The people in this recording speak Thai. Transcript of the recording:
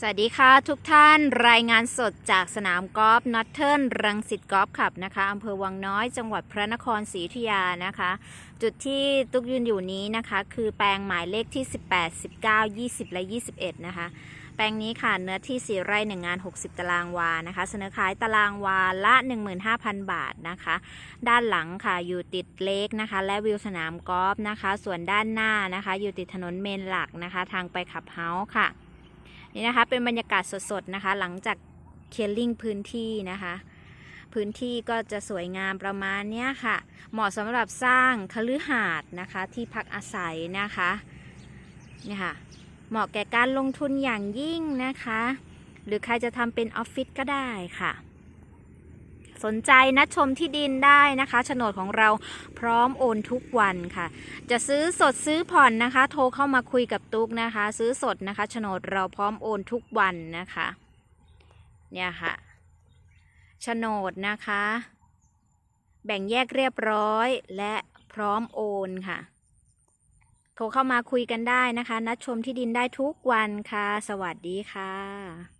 สวัสดีค่ะทุกท่านรายงานสดจากสนามกอล์ฟนัทเทิลรังสิตกอล์ฟคลับนะคะอำเภอวังน้อยจังหวัดพระนครศรีอยุธยานะคะ จุดที่ตุ๊กยืนอยู่นี้นะคะ คือแปลงหมายเลขที่ 18 19 20 และ 21 นะคะ แปลงนี้ค่ะเนื้อที่ 4 ไร่ 1 งาน 60 ตารางวานะคะ เสนอขายตารางวาละ 15,000 บาทนะคะ ด้านหลังค่ะอยู่ติดเลกนะคะ และวิวสนามกอล์ฟนะคะ ส่วนด้านหน้านะคะ อยู่ติดถนนเมนหลักนะคะ ทางไปขับเฮาส์ค่ะ นี่นะคะเป็นบรรยากาศสดๆนะคะ หลังจากเคลียร์ลิงพื้นที่นะคะ พื้นที่ก็จะสวยงามประมาณนี้ค่ะ เหมาะสำหรับสร้างคฤหาสน์นะคะที่พักอาศัยนะคะนี่ค่ะเหมาะแก่การลงทุนอย่างยิ่งนะคะ หรือใครจะทำเป็นออฟฟิศก็ได้ค่ะ สนใจนัดชมที่ดินได้นะคะโฉนดของเราพร้อมโอนทุกวันค่ะ จะซื้อสดซื้อผ่อนนะคะ โทรเข้ามาคุยกับตุ๊กนะคะ ซื้อสดนะคะโฉนดเราพร้อมโอนทุกวันนะคะ เนี่ยค่ะโฉนดนะคะ แบ่งแยกเรียบร้อยและพร้อมโอนค่ะ โทรเข้ามาคุยกันได้นะคะ นัดชมที่ดินได้ทุกวันค่ะ สวัสดีค่ะ